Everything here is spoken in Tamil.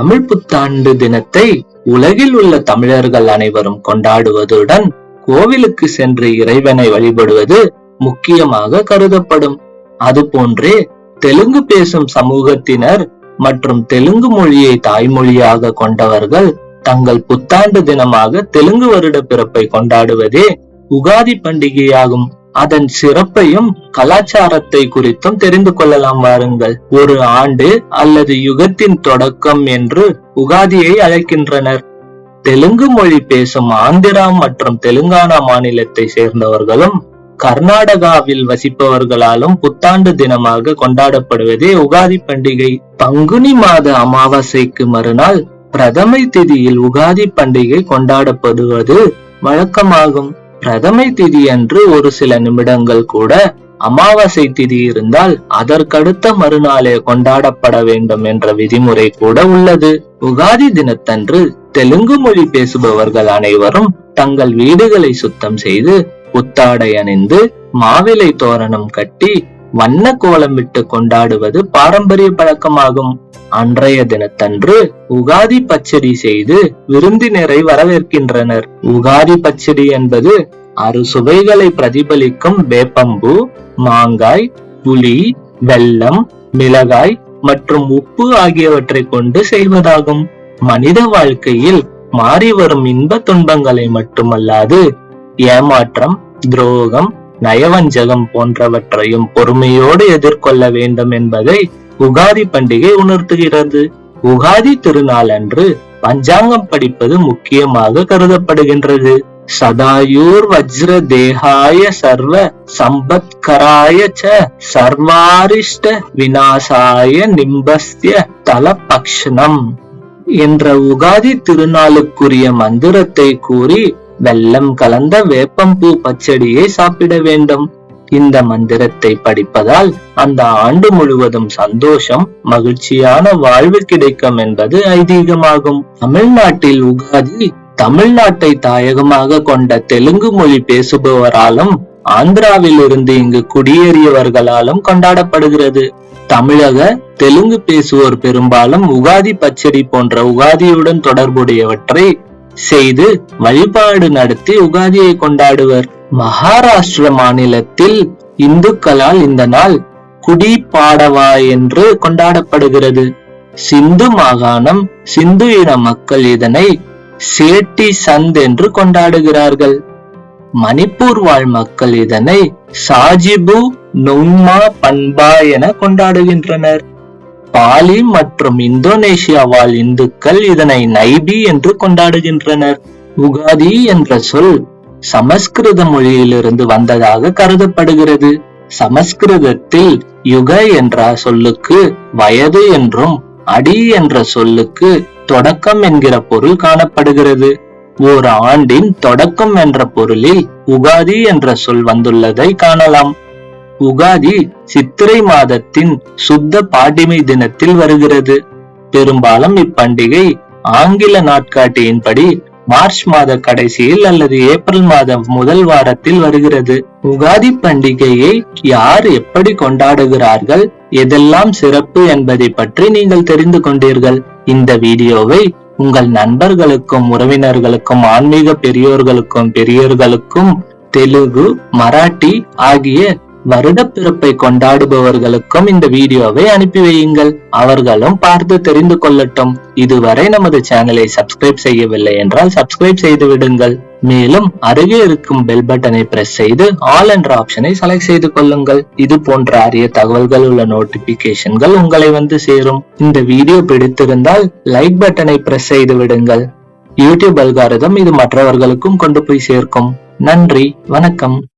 தமிழ் புத்தாண்டு தினத்தை உலகில் உள்ள தமிழர்கள் அனைவரும் கொண்டாடுவதுடன் கோவிலுக்கு சென்று இறைவனை வழிபடுவது முக்கியமாக கருதப்படும். அதுபோன்றே தெலுங்கு பேசும் சமூகத்தினர் மற்றும் தெலுங்கு மொழியை தாய்மொழியாக கொண்டவர்கள் தங்கள் புத்தாண்டு தினமாக தெலுங்கு வருட பிறப்பை கொண்டாடுவதே உகாதி பண்டிகையாகும். அதன் சிறப்பையும் கலாச்சாரத்தை குறித்தும் தெரிந்து கொள்ளலாம் வாருங்கள். ஒரு ஆண்டு அல்லது யுகத்தின் தொடக்கம் என்று உகாதியை அழைக்கின்றனர். தெலுங்கு மொழி பேசும் ஆந்திரா மற்றும் தெலுங்கானா மாநிலத்தை சேர்ந்தவர்களும் கர்நாடகாவில் வசிப்பவர்களாலும் புத்தாண்டு தினமாக கொண்டாடப்படுவதே உகாதி பண்டிகை. பங்குனி மாத அமாவாசைக்கு மறுநாள் பிரதமை திதியில் உகாதி பண்டிகை கொண்டாடப்படுவது வழக்கமாகும். பிரதமை திதி அன்று ஒரு சில நிமிடங்கள் கூட அமாவாசை திதி இருந்தால் அதற்கடுத்த மறுநாளே கொண்டாடப்பட வேண்டும் என்ற விதிமுறை கூட உள்ளது. உகாதி தினத்தன்று தெலுங்கு மொழி பேசுபவர்கள் அனைவரும் தங்கள் வீடுகளை சுத்தம் செய்து புத்தாடை அணிந்து மாவிலை தோரணம் கட்டி வண்ண கோலமிட்டு கொண்டாடுவது பாரம்பரிய பழக்கமாகும். அன்றைய தினத்தன்று உகாதி பச்சடி செய்து விருந்தினரை வரவேற்கின்றனர். உகாதி பச்சடி என்பது அறு சுவைகளை பிரதிபலிக்கும் வேப்பம்பு மாங்காய் புளி வெல்லம் மிளகாய் மற்றும் உப்பு ஆகியவற்றை கொண்டு செய்வதாகும். மனித வாழ்க்கையில் மாறி வரும் இன்ப துன்பங்களை மட்டுமல்லாது ஏமாற்றம் துரோகம் நயவஞ்சகம் போன்றவற்றையும் பொறுமையோடு எதிர்கொள்ள வேண்டும் என்பதை உகாதி பண்டிகை உணர்த்துகிறது. உகாதி திருநாள் அன்று பஞ்சாங்கம் படிப்பது முக்கியமாக கருதப்படுகின்றது. சதாயூர் வஜ்ர தேகாய சர்வ சம்பத்கராய ச சர்வாரிஷ்ட விநாசாய நிம்பஸ்திய தலபக்ஷணம் என்ற உகாதி திருநாளுக்குரிய மந்திரத்தை கூறி வெள்ளம் கலந்த வேப்பம்பூ பச்சடியை சாப்பிட வேண்டும். இந்த மந்திரத்தை படிப்பதால் அந்த ஆண்டு முழுவதும் சந்தோஷம் மகிழ்ச்சியான வாழ்வு கிடைக்கும் என்பது ஐதீகமாகும். தமிழ்நாட்டில் உகாதி தமிழ்நாட்டை தாயகமாக கொண்ட தெலுங்கு மொழி பேசுபவராலும் ஆந்திராவில் இருந்து இங்கு குடியேறியவர்களாலும் கொண்டாடப்படுகிறது. தமிழக தெலுங்கு பேசுவோர் பெரும்பாலும் உகாதி பச்சடி போன்ற உகாதியுடன் தொடர்புடையவற்றை செய்து வழிபாடு நடத்தி உகாதியை கொண்டாடுவர். மகாராஷ்டிர மாநிலத்தில் இந்துக்களால் இந்த நாள் குடி பாடவா என்று கொண்டாடப்படுகிறது. சிந்து மாகாணம் சிந்து இன மக்கள் இதனை சேட்டி சந்த் என்று கொண்டாடுகிறார்கள். மணிப்பூர் வாழ் மக்கள் இதனை சாஜிபு நொங்மா பண்பா என கொண்டாடுகின்றனர். பாலி மற்றும் இந்தோனேஷியா வாழ் இந்துக்கள் இதனை நைபி என்று கொண்டாடுகின்றனர். உகாதி என்ற சொல் சமஸ்கிருத மொழியிலிருந்து வந்ததாக கருதப்படுகிறது. சமஸ்கிருதத்தில் யுக என்ற சொல்லுக்கு வயது என்றும் அடி என்ற சொல்லுக்கு தொடக்கம் என்கிற பொருள் காணப்படுகிறது. ஓர் ஆண்டின் தொடக்கம் என்ற பொருளில் உகாதி என்ற சொல் வந்துள்ளதை காணலாம். உகாதி சித்திரை மாதத்தின் சுத்த பாட்டிமை தினத்தில் வருகிறது. பெரும்பாலும் இப்பண்டிகை ஆங்கில நாட்காட்டியின்படி மார்ச் மாத கடைசியில் அல்லது ஏப்ரல் மாதம் முதல் வாரத்தில் வருகிறது. உகாதி பண்டிகையை யார் எப்படி கொண்டாடுகிறார்கள் எதெல்லாம் சிறப்பு என்பதை பற்றி நீங்கள் தெரிந்து கொண்டீர்கள். இந்த வீடியோவை உங்கள் நண்பர்களுக்கும் உறவினர்களுக்கும் ஆன்மீக பெரியோர்களுக்கும் பெரியோர்களுக்கும் தெலுங்கு மராட்டி ஆகிய வருடப்பிறப்பை கொண்டாடுபவர்களுக்கும் இந்த வீடியோவை அனுப்பி வையுங்கள். அவர்களும் பார்த்து தெரிந்து கொள்ளட்டும். இதுவரை நமது சேனலை சப்ஸ்கிரைப் செய்யவில்லை என்றால் சப்ஸ்கிரைப் செய்து விடுங்கள். மேலும் அருகே இருக்கும் பெல் பட்டனை பிரஸ் செய்து ஆல் என்ற ஆப்ஷனை செலக்ட் செய்து கொள்ளுங்கள். இது போன்ற அரிய தகவல்கள் உள்ள நோட்டிபிகேஷன்கள் உங்களை வந்து சேரும். இந்த வீடியோ பிடித்திருந்தால் லைக் பட்டனை பிரஸ் செய்து விடுங்கள். யூடியூப் அல்காரதம் இது மற்றவர்களுக்கும் கொண்டு போய் சேர்க்கும். நன்றி வணக்கம்.